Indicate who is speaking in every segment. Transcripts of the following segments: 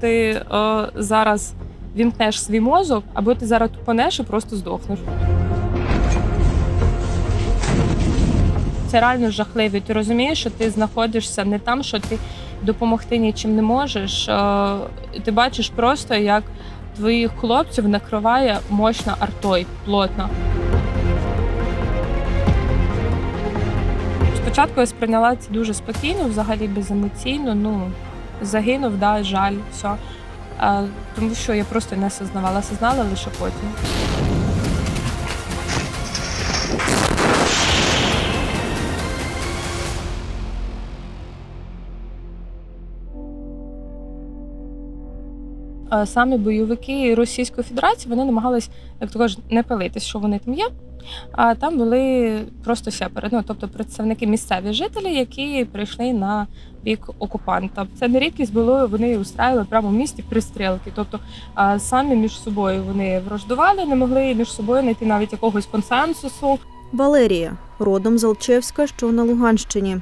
Speaker 1: ти е, зараз вімкнеш свій мозок, або ти зараз тупанеш і просто здохнеш. Це реально жахливо. Ти розумієш, що ти знаходишся не там, що ти допомогти нічим не можеш. Е, Ти бачиш просто, як твоїх хлопців накриває мощно артой, плотно. Спочатку я сприйняла це дуже спокійно, взагалі беземоційно. Ну, загинув, да, жаль, все. А, тому що я просто не осознавала, осознала лише потім. Самі бойовики Російської Федерації вони намагались, як то кажуть, не пилитись, що вони там є. А там були просто сепари, ну тобто представники місцеві жителі, які прийшли на бік окупанта. Це не рідкість було. Вони устраювали прямо в місті пристрілки. Тобто самі між собою вони враждували, не могли між собою знайти навіть якогось консенсусу.
Speaker 2: Валерія, родом з Алчевська, що на Луганщині.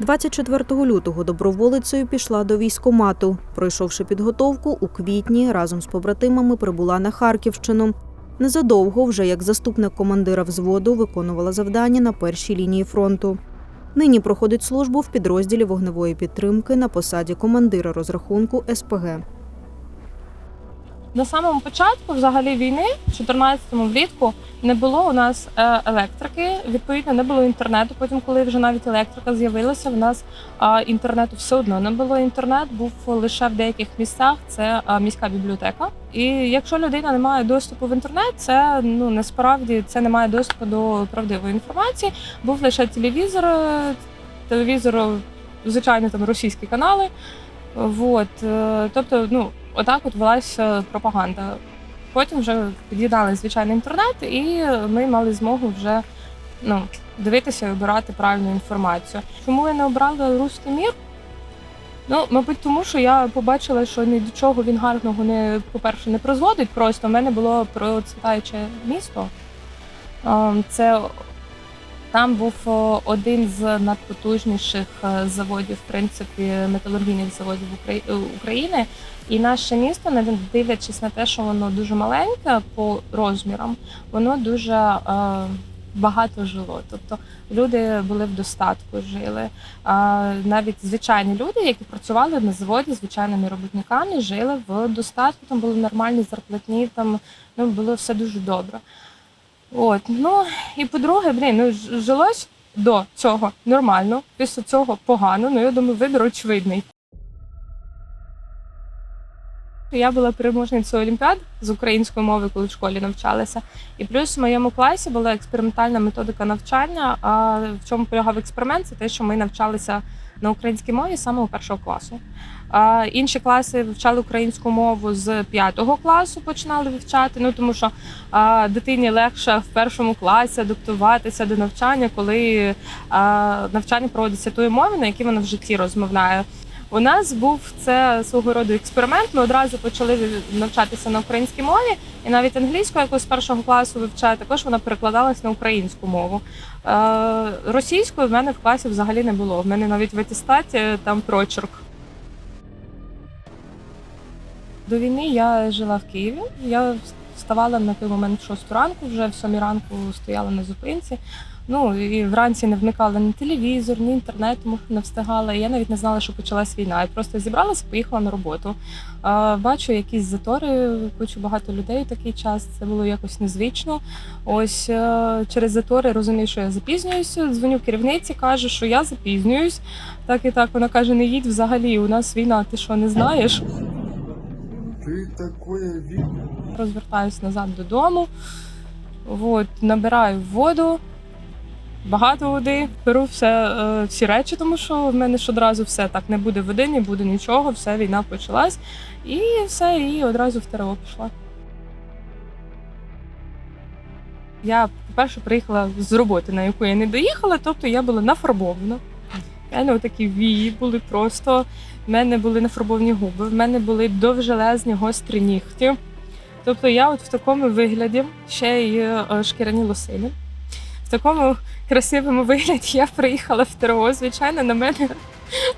Speaker 2: 24 лютого доброволицею пішла до військомату. Пройшовши підготовку, у квітні разом з побратимами прибула на Харківщину. Незадовго, вже як заступник командира взводу, виконувала завдання на першій лінії фронту. Нині проходить службу в підрозділі вогневої підтримки на посаді командира розрахунку СПГ.
Speaker 1: На самому початку, взагалі, війни, в 14-му влітку, не було у нас е, електрики. Відповідно, не було інтернету. Потім, коли вже навіть електрика з'явилася, в нас інтернету все одно не було. Інтернет був лише в деяких місцях. Це міська бібліотека. І якщо людина не має доступу в інтернет, це ну насправді це не має доступу до правдивої інформації. Був лише телевізор, е, телевізор, звичайно, там російські канали. Вот. е, Тобто, ну, отак от велася пропаганда. Потім вже під'єднали звичайний інтернет, і ми мали змогу вже ну, дивитися і обирати правильну інформацію. Чому я не обрала русський мір? Ну, мабуть, тому що я побачила, що ні до чого він гарного не, по-перше, не призводить. Просто в мене було процвітаюче місто. Ем, Це там був один з надпотужніших е, заводів, в принципі, металургійних заводів е, України. І наше місто, не дивлячись на те, що воно дуже маленьке по розмірам, воно дуже е, багато жило. Тобто люди були в достатку, жили. А навіть звичайні люди, які працювали на заводі звичайними робітниками, жили в достатку. Там були нормальні зарплатні, там ну було все дуже добре. От ну і по-друге, блін, ну жилось до цього нормально, після цього погано. Ну я думаю, вибір очевидний. Я була переможницею олімпіад з української мови, коли в школі навчалася. І плюс в моєму класі була експериментальна методика навчання. А в чому полягав експеримент? Це те, що ми навчалися на українській мові з самого першого класу. Інші класи вивчали українську мову з п'ятого класу, починали вивчати. Ну тому що дитині легше в першому класі адаптуватися до навчання, коли навчання проводиться тою мовою, на якій вона в житті розмовляє. У нас був це свого роду експеримент. Ми одразу почали навчатися на українській мові, і навіть англійську, яку з першого класу вивчаю, також вона перекладалась на українську мову. Е, російської в мене в класі взагалі не було. В мене навіть в атестаті там прочерк. До війни я жила в Києві. Я вставала на той момент в 6 ранку, вже в 7 ранку стояла на зупинці. Ну і вранці не вмикала ні телевізор, ні інтернет, тому що не встигала. І я навіть не знала, що почалась війна. Я просто зібралася, поїхала на роботу. А, бачу якісь затори, кучу багато людей в такий час. Це було якось незвично. Ось е, через затори розумію, що я запізнююся. Дзвоню керівниці, кажу, що я запізнююсь. Так і так. Вона каже: не їдь взагалі. У нас війна, ти що не знаєш?
Speaker 3: Ты такое видно.
Speaker 1: розвертаюсь назад додому. От, набираю воду, багато води, беру все, е, всі речі, тому що в мене ж одразу все так не буде води, не буде нічого, все, війна почалась. І все, і одразу в ТРО пішла. Я, по-перше, приїхала з роботи, на яку я не доїхала, тобто я була нафарбована. У мене такі вії були просто. В мене були нафарбовані губи, в мене були довжелезні гострі нігті. Тобто я от в такому вигляді ще й е, шкіряні лосини. В такому красивому вигляді я приїхала в ТРО. Звичайно, на мене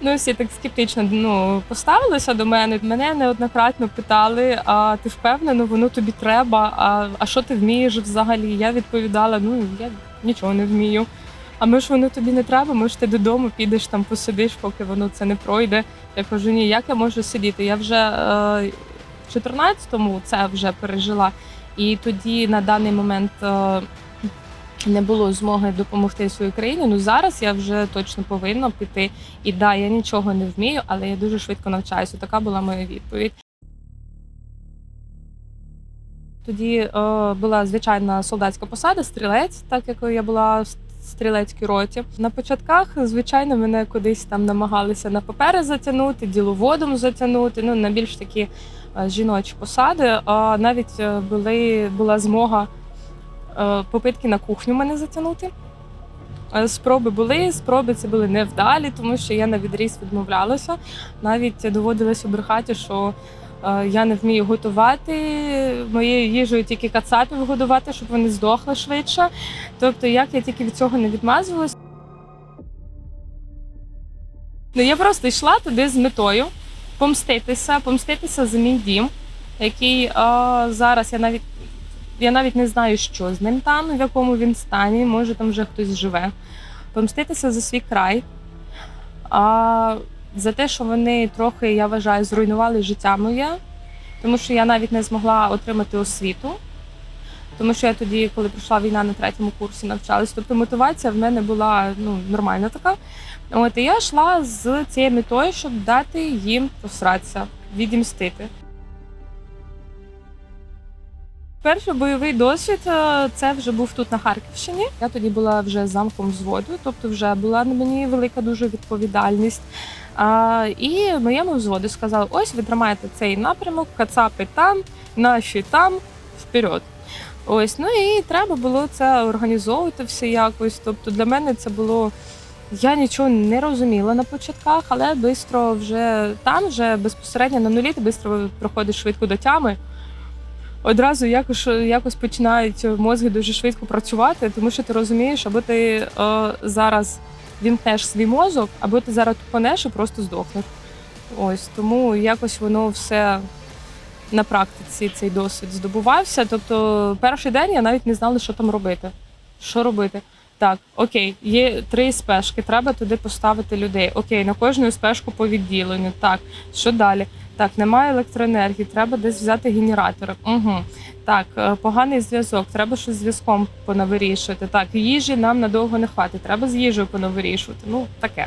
Speaker 1: Ну, всі так скептично ну, поставилися до мене. Мене неоднократно питали: а ти впевнена, воно тобі треба? А, а що ти вмієш взагалі? Я відповідала: ну я нічого не вмію. А ми ж воно тобі не треба, може ти додому підеш там посидиш, поки воно це не пройде. Я кажу, ні, як я можу сидіти? Я вже е, в 14-му це вже пережила, і тоді на даний момент. Е, не було змоги допомогти своїй країні. Ну зараз я вже точно повинна піти. І да, я нічого не вмію, але я дуже швидко навчаюся. Така була моя відповідь. Тоді е, була звичайна солдатська посада, стрілець, так як я була в стрілецькій роті. На початках, звичайно, мене кудись там намагалися на папери затягнути, діловодом затягнути. Ну на більш такі е, жіночі посади. А навіть е, були була змога попитки на кухню мене затягнути. Е, Спроби були, спроби це були невдалі, тому що я на відріз відмовлялася. Навіть доводилось обрехати, що е, я не вмію готувати. Моєю їжею тільки кацапів годувати, щоб вони здохли швидше. Тобто, як я тільки від цього не відмазувалась. Ну, я просто йшла туди з метою помститися, помститися за мій дім, який е, зараз я навіть я навіть не знаю, що з ним там, в якому він стані, може там вже хтось живе. Помститися за свій край, а за те, що вони трохи, я вважаю, зруйнували життя моє, тому що я навіть не змогла отримати освіту. Тому що я тоді, коли прийшла війна на третьому курсі, навчалась. Тобто мотивація в мене була ну, нормальна така. От і я йшла з цією метою, щоб дати їм посратися, відімстити. Перший бойовий досвід е, це вже був тут на Харківщині. Я тоді була вже замком взводу, тобто вже була на мені велика дуже відповідальність. А, і моєму взводу сказали: ось ви тримаєте цей напрямок, кацапи там, наші там, вперед. Ось, ну і треба було це організовувати все якось. Тобто для мене це було. Я нічого не розуміла на початках, але швидко вже там, вже безпосередньо на нулі, ти швидко проходиш швидко до тями одразу якось, якось починають мозги дуже швидко працювати, тому що ти розумієш, або ти е, зараз вімкнеш свій мозок, або ти зараз тупанеш і просто здохнеш. Ось тому якось воно все на практиці цей досвід здобувався. Тобто, перший день я навіть не знала, що там робити. Що робити? Так, окей, є три спешки, треба туди поставити людей. Окей, на кожну спешку по відділенню. Так, що далі? Так, немає електроенергії, треба десь взяти генератори. Угу. Так, е, поганий зв'язок, треба щось зв'язком понавирішувати. Так, їжі нам надовго не хватить, треба з їжею понавирішувати. Ну, таке.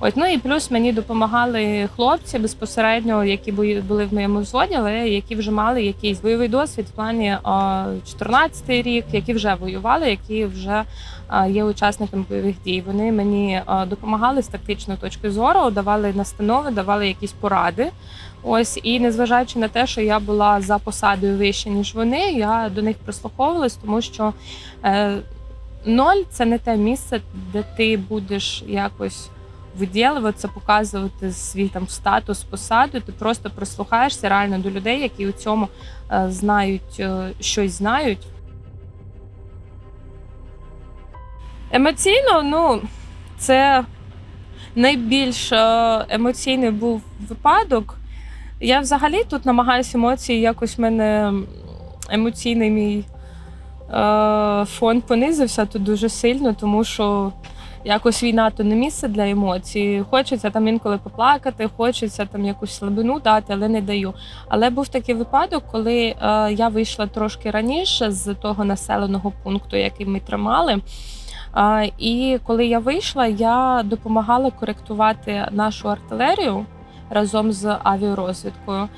Speaker 1: От, ну і плюс мені допомагали хлопці безпосередньо, які були в моєму взводі, але які вже мали якийсь бойовий досвід в плані 14-й рік, які вже воювали, які вже є учасниками бойових дій. Вони мені допомагали з тактичної точки зору, давали настанови, давали якісь поради. Ось і незважаючи на те, що я була за посадою вище, ніж вони, я до них прислуховувалась, тому що е, ноль це не те місце, де ти будеш якось виділюватися, показувати свій там статус, посаду. Ти просто прислухаєшся реально до людей, які у цьому е, знають е, щось знають. Емоційно, ну, це найбільш е, емоційний був випадок. Я взагалі тут намагаюся емоції, якось в мене емоційний мій е, фон понизився тут дуже сильно, тому що якось війна то не місце для емоцій. Хочеться там інколи поплакати, хочеться там якусь слабину дати, але не даю. Але був такий випадок, коли е, я вийшла трошки раніше з того населеного пункту, який ми тримали. А, І коли я вийшла, я допомагала коректувати нашу артилерію разом з авіарозвідкою.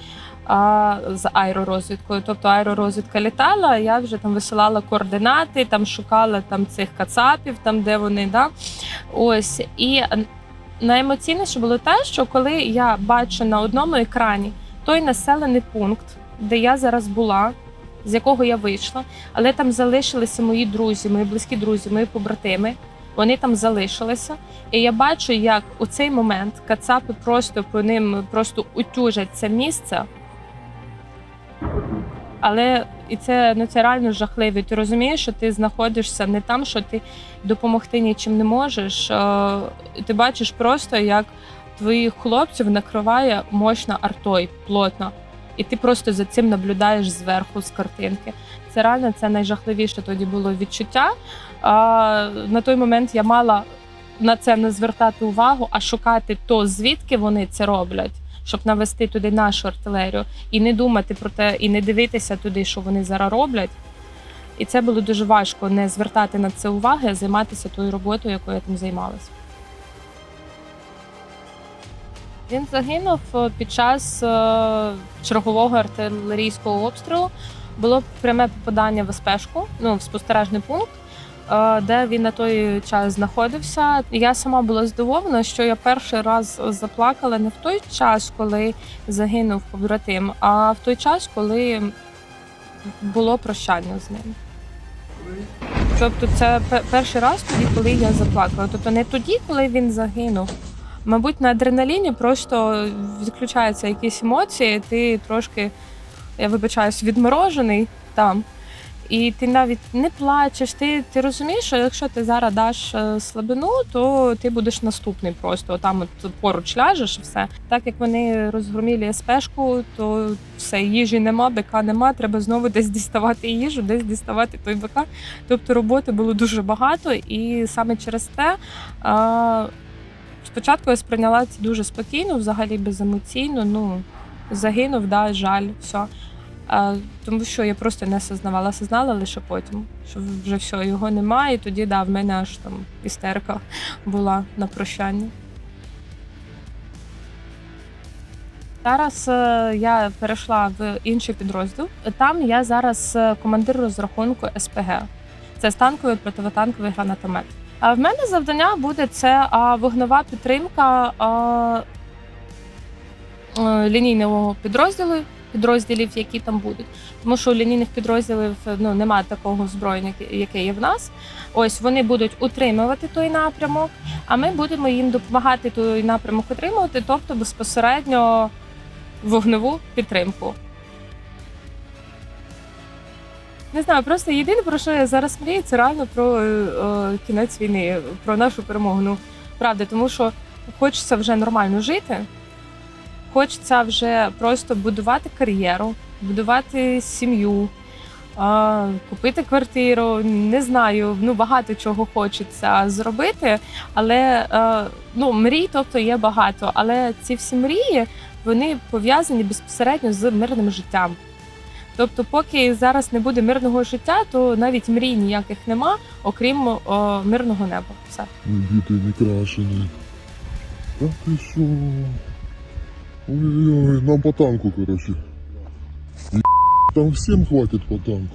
Speaker 1: А, з аеророзвідкою. Тобто аеророзвідка літала, я вже там висилала координати, там шукала там цих кацапів, там де вони. Да? Ось. І найемоційніше було те, що коли я бачу на одному екрані той населений пункт, де я зараз була, з якого я вийшла, але там залишилися мої друзі, мої близькі друзі, мої побратими. Вони там залишилися, і я бачу, як у цей момент кацапи просто по ним просто утюжать це місце. Але і це ну це реально жахливо. Ти розумієш, що ти знаходишся не там, що ти допомогти нічим не можеш. Ти бачиш просто, як твоїх хлопців накриває мощно артой, плотно. І ти просто за цим наблюдаєш зверху з картинки. Це реально це найжахливіше тоді було відчуття. А, на той момент я мала на це не звертати увагу, а шукати то, звідки вони це роблять, щоб навести туди нашу артилерію, і не думати про те, і не дивитися туди, що вони зараз роблять. І це було дуже важко не звертати на це уваги, а займатися тою роботою, якою я там займалася. Він загинув е, під час е, чергового артилерійського обстрілу. Було пряме попадання в СПшку, ну в спостережний пункт, де він на той час знаходився. Я сама була здивована, що я перший раз заплакала не в той час, коли загинув побратим, а в той час, коли було прощання з ним. Тобто, це перший раз тоді, коли я заплакала. Тобто не тоді, коли він загинув. Мабуть, на адреналіні просто відключаються якісь емоції, ти трошки, я вибачаюсь, відморожений там. І ти навіть не плачеш. Ти, ти розумієш, що якщо ти зараз даш е, слабину, то ти будеш наступний просто. Там от поруч ляжеш і все. Так як вони розгроміли СПшку, то все, їжі нема, бика нема. Треба знову десь діставати їжу, десь діставати той бика. Тобто роботи було дуже багато, і саме через те. А, Спочатку я сприйняла це дуже спокійно, взагалі беземоційно. Ну, загинув, да, жаль, все. А, тому що я просто не осознавала, осознала лише потім, що вже все, його немає, і тоді да, в мене аж там істерика була на прощання. Зараз е, я перейшла в інший підрозділ. Там я зараз е, командир розрахунку СПГ. Це станковий противотанковий гранатомет. А в мене завдання буде це вогнева підтримка е, лінійного підрозділу, підрозділів, які там будуть. Тому що у лінійних підрозділів ну, немає такого озброєння, яке- є в нас. Ось вони будуть утримувати той напрямок, а ми будемо їм допомагати той напрямок утримувати, тобто безпосередньо вогневу підтримку. Не знаю, просто єдине, про що я зараз мрію, це реально про е, е, кінець війни, про нашу перемогу. Ну, правда, тому що хочеться вже нормально жити, хочеться вже просто будувати кар'єру, будувати сім'ю, купити квартиру. Не знаю, ну багато чого хочеться зробити, але ну, мрій, тобто є багато. Але ці всі мрії вони пов'язані безпосередньо з мирним життям. Тобто, поки зараз не буде мирного життя, то навіть мрій ніяких нема, окрім о, мирного неба. Все.
Speaker 3: Убитий, не крашений. Та ти що? Ой-ой-ой, нам по танку, короче. Там всем хватит по танку.